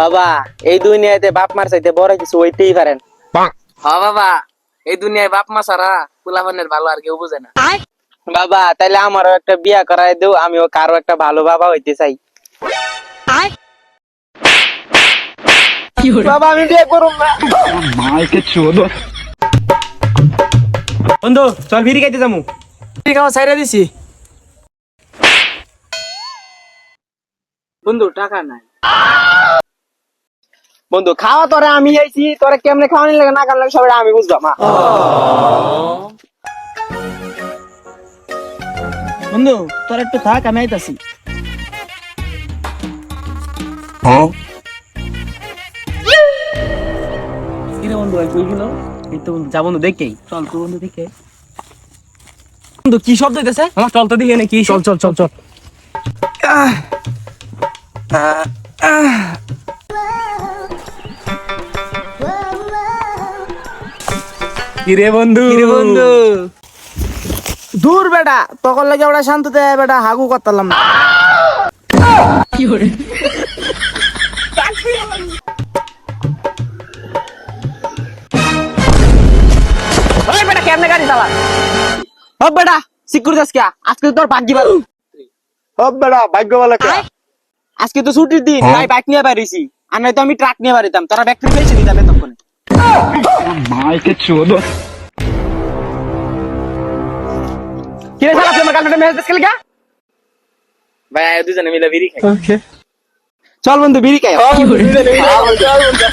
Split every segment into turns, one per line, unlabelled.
বাবা এই দুনিয়াতে বাপ মার চাইতে বড় কিছু হইতেই পারেন
হ বাবা এই দুনিয়ায় বাপ মা ছাড়া পোলাপানের ভালো আর কেউ বুঝে না।
বাবা তাইলে আমারও একটা বিয়া করাই দেও আমিও কারও একটা ভালো বাবা হইতে চাই। বাবা আমি বিয়ে করুম না। বন্ধু চল বিড়ি খাইতে যামু।
ছাইরা দিছি।
বন্ধু টাকা নাই। বন্ধু খাওয়া তোরে আমি আইছি তোরে কেমনে খাওয়ানি লাগে না লাগে সবাই আমি বুঝলাম
বন্ধু তোর একটু থাক আমি আইতাছি। বন্ধু ওই কইছিল এই তো যা বন্ধু দেখেই। চল তো বন্ধু দেখে। বন্ধু কি শব্দ হইতেছে? আমার চল তো দিকে নাকি চল চল চল চল। কিরে বন্ধু? কিরে বন্ধু?
দূর বেটা তখন লাগে ওরা শান্ততে বেটা হাগু করতাম না
কেমনে গাড়ি চালা? ও বেটা সিকিউরিটি আজকে আজকে তো তোর ভাগ্য ভালো।
সব বেটা ভাগ্য বলে
আজকে তো ছুটির দিন তাই বাইক নিয়ে বাইরেছি আর নয়তো আমি ট্রাক নিয়ে বাড়িতাম তোরা ব্যাটারি পেয়েছে দিতাম তখন কিরে শালা তুই আমার গার্লফ্রেন্ডের মেসেজ দিছিস লিখা ভাই আয় দুজনে মিলে বিড়ি খাই। চল বন্ধু বিড়ি খাই। চল বন্ধু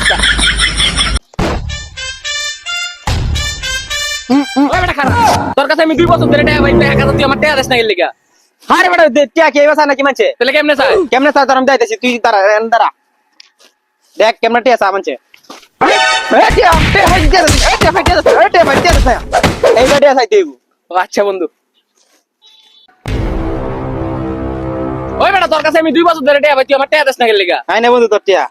খারাপ। তোর কাছে আমি দুই বছর ধরে টাকা পাই টাকা তুই আমার টাকা দিস না লিখা আরে বেটা টাকা কে বাসা নাকি মানছে?
তাহলে কেমনে চাই
কেমনে স্যার তোর? আমি যাইতেছি তুই তারা দাঁড়া। দেখ কেমনে টিয়া চা মানছে।
আচ্ছা বন্ধু। ওই বেটা তোর কাছে আমি দুই বছর ধরে টাকা পাই তুই আমার টাকা দিস না লিগা।
আয় না বন্ধু তোর টিয়া।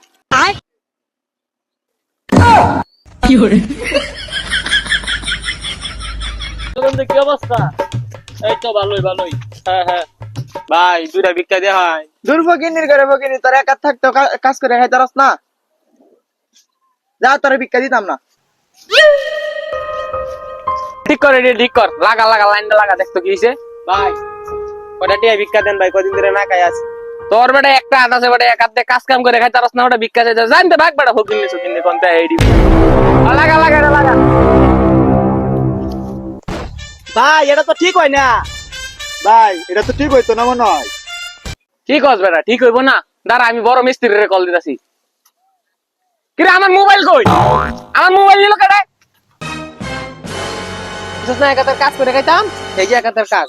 বন্ধু কি অবস্থা? এই তো ভালোই ভালোই। হ্যাঁ হ্যাঁ।
ভাই দুইটা ভিক্ষা দেয়া হয়।
দূর ফকিনির করে ফকিনি তোর একা থাকতো কাজ করে খাই তারস না? যা তোর ভিক্ষা দিতাম না।
ঠিক কর রে ঠিক কর। লাগা লাগা লাইনটা লাগা দেখতো কি হইছে। ভাই টিয়া ভিক্ষা দেন ভাই কদিন ধরে না খাই আছি।
তোর বেটা একটা হাত আছে বেটা এক হাত কাজ কাম করে খাই তারস না ওটা ভিক্ষা চাইতে। জানতে ভাগ বেটা ফকির নিছো কিনে কোনটা এইডি লাগা লাগা লাগা।
ভাই এটা তো ঠিক হয় না। ভাই এটা তো ঠিক হইতো না মনে হয়।
ঠিক আছে বেটা ঠিক হইব না? দাঁড়া আমি বড় মিস্ত্রিরে কল দিতাছি। কিরে আমার মোবাইল কই? আমার মোবাইল নিল কেডা
বুঝছ না একাতার কাজ করে খাইতাম এই যে একাতের কাজ।